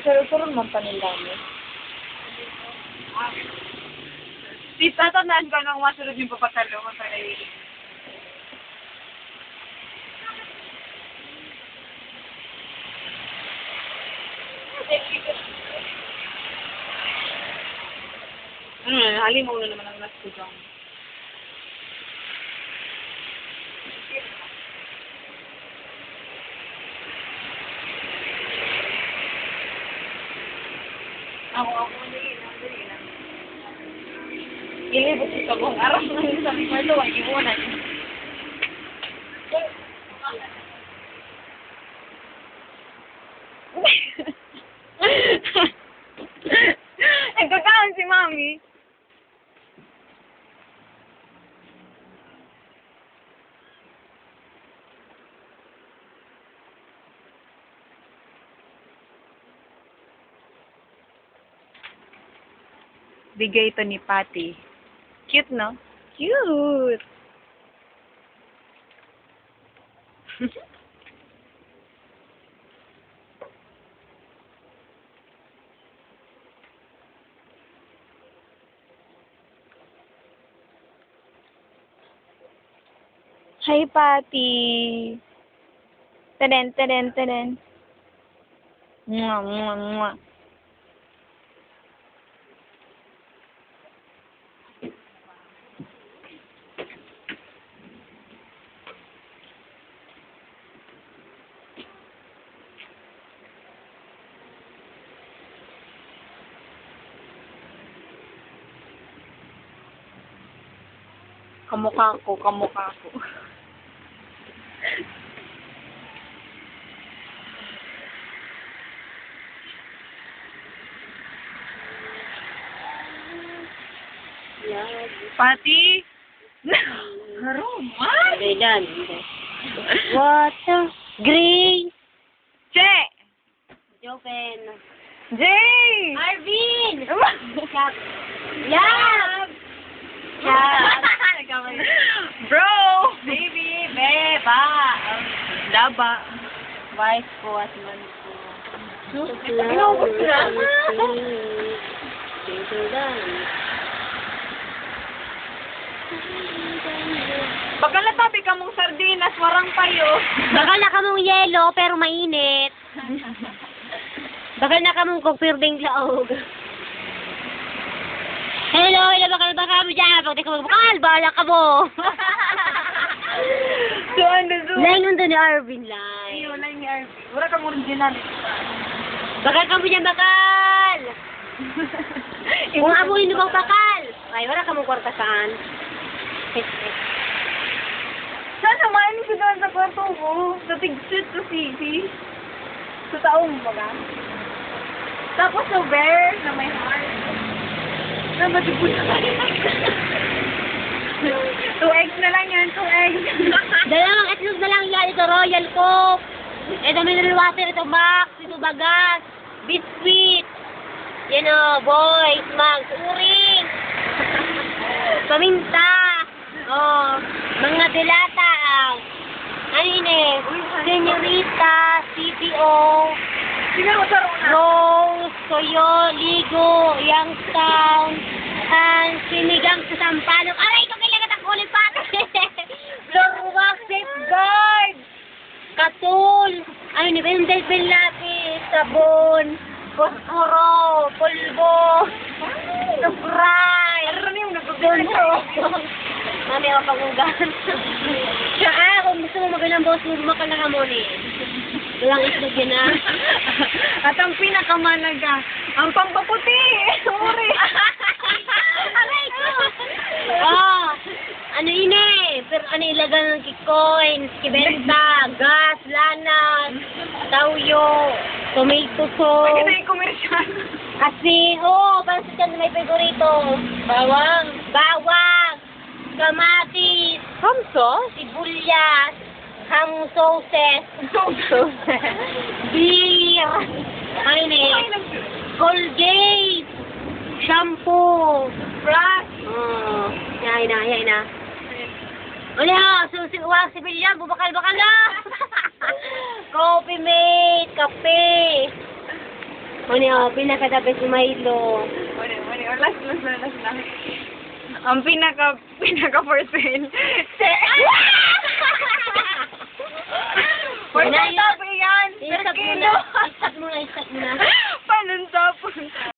Saro-saro man pa nila mo. Di tatandaan ko nung masunod yung papatalo mo sa naiili. Ano na, halimaw na naman ang last ko dyan. Ako, ako, dali lang, dali lang. Ilibot ito kung araw na yung sa kwarto, ay iwanan. Nagkakaon si Mami. Bigay ito ni Patty. Cute, no? Cute! Hi, Patty! Teden, teden, teden. Mwah, mwah, mwah. Kamukha ko, kamukha ko. Pati? Harum? Okay, done. What the? Green. Che! Open. Jay! Arvin! Chap. Yap! Bro! Baby! Beba! Laba. Wife ko at man ko. Inubos na. Baka natabi ka mong sardinas, warang payo. Bakal na kamong yelo, pero mainit. Bakal na kamong kupirding laog. Hello, hello, bakal baka mo dyan. Pag di ka magbakal, bahala ka mo. so, ano so? Line nun doon ni Arvin, line. Iyo, na ni Arby. Wala kang original. Bakal ka mo dyan, bakal. Kung amuin mo bang bakal. Ay, wala ka mong kwarta saan. Saan samahin ko doon sa kwarto ko? Sa tig-suit to city. Sa taong baga. Tapos sa bear na may heart. Na matipo na Two eggs na lang yan, two eggs. Dalawang itlog na lang yan. Ito Royal Coke. Ito mineral water. Ito Max. Ito Bagas. Biscuit. Yan o, boys, mags, uring. Paminta. Oh, mga dilata. Ano yun eh? Senyorita, CPO, Siguro sa una. Rose, Toyo, Ligo, Youngstown, and Sinigang sa Sampalok. Aray ko, kailangan ang kulit pati. Lorwak, Safeguard, Katul, ano ni Ben Del Lapis, Sabon, Posporo, Pulbo, Spray, Ano na yung nagpapalito? Mami, ako pangugan. Tsaka, kung gusto mo magandang boss mo, na ka. Walang itlog yan ah. At ang pinakamalaga, ang pampaputi. Uri. Aray ko! Oh, ano yun eh? Pero ano ilagan ng kikoins, kibenta, gas, lanas, tawyo, tomato sauce. na yung komersyal. Kasi, oh, pansit ka na may favorito. Bawang. Bawang, kamatis, Hamso? sibuyas, ham sauces, ano eh, Colgate, shampoo, Brush. Oh, yay na, yay na. Wala, susi, walang sibilyan, bubakal-bakal na. Coffee mate, kape. Ano yung pinakadabit si Milo? Or last, last, last, last, last. Ang pinaka, pinaka for sale. Yun